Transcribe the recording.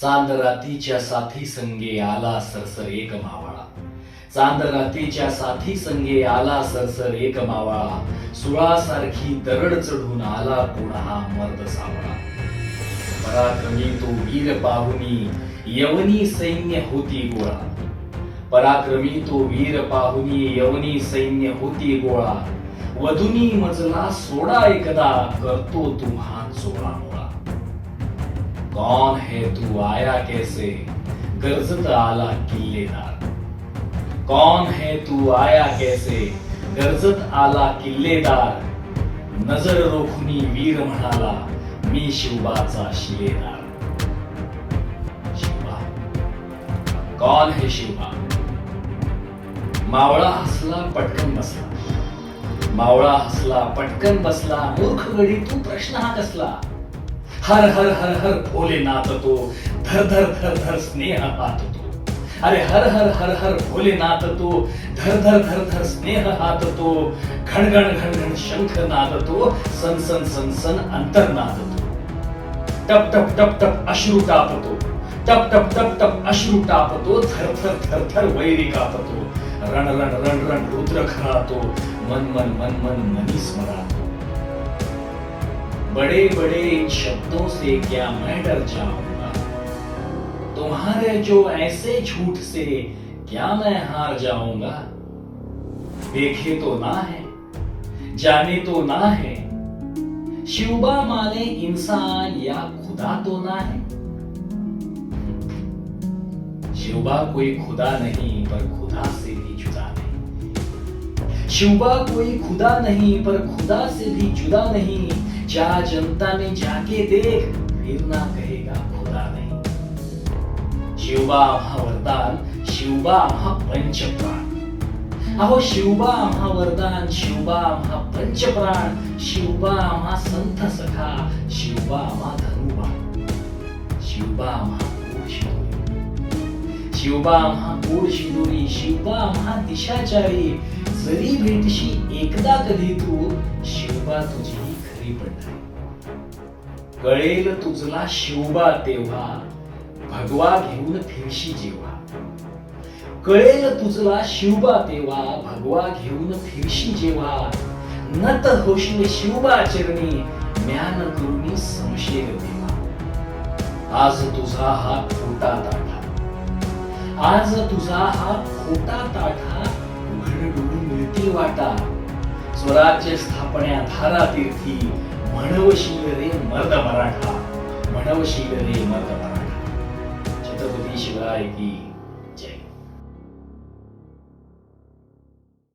चांद रातीच्या साथी संगे आला सरसर एक मावाळा. चांद रातीच्या साथी संगे आला सरसर एक मावाळा. सुळासारखी दरड चढून आला पुन्हा मर्द सावळा. पराक्रमी तो वीर पाहुनी यवनी सैन्य होती गोळा. पराक्रमी तो वीर पाहुनी यवनी सैन्य होती गोळा. वधुनी मजला सोडा एकदा करतो तुम्हा चोळा मोळा. कौन है तू आया कैसे? गर्जत आला किल्लेदार कौन है तू आया कैसे? गर्जत आला किल्लेदार नजर रोखुनी वीर म्हणाला मी शिवबाचा शिलेदार। शिवबा। कौन है शिवबा? मावळा हसला पटकन बसला। मावळा हसला पटकन बसला मूर्ख गडी तू प्रश्न हा कसला? हर हर हर हर भोलेनाथ तो धर धर धर धर स्नेह हात तो अरे हर हर हर हर भोलेनाथ तो धर धर धर धर स्नेह हात तो घणघण घण शंख नाद तो सन सन सन सन अंतर तो टप टप टप टप अश्रू टापतो टप टप टप टप अश्रू टापतो थर थर थर थर वैरी कापतो. रण रण रण रण रुद्र खरातो मन मन मन मन मनी स्मरातो. बड़े बड़े इन शब्दों से क्या मैं डर जाऊँगा? तुम्हारे जो ऐसे झूठ से क्या मैं हार जाऊँगा? देखे तो ना है, जाने तो ना है। शिवबा माने इंसान या खुदा तो ना है। शिवबा कोई खुदा नहीं, पर खुदा से भी जुदा नहीं। शिवबा कोई खुदा नहीं, पर खुदा से भी जुदा नहीं। जा जनता में जाके देख, फिर ना कहेगा खुदा नहीं। शिवबा आम्हा वरदान शिवबा आम्हा पंचप्राण अहो, शिवबा आम्हा वरदान शिवबा आम्हा पंचप्राण शिवबा आम्हा संत सखा, शिवबा आम्हा धनुबाण शिवबा शिदोरी। शिवबा आम्हा गोड शिदोरी, शिवबा आम्हा दिशाचारी जरी भेटशी एकदा कधी तू, शिवबा तुझी खरी पंढरी कळेल तुझला शिवबा तेव्हा भगवा घेऊन फिरशी जेव्हा. कळेल तुझला शिवबा तेव्हा भगवा घेऊन फिरशी जेव्हा. नत होशील शिवबा चरणी ज्ञान करून संशय देवा. आज तुझा हा खोटा ताठा. आज तुझा हा खोटा ताठा उघड डोळून मिळती वाटा. स्वराज्य स्थापण्या धारा तीर्थी म्हणवशील रे मर्द मराठा म्हणवशील रे मर्द मराठा. छत्रपती शिवराय की जय.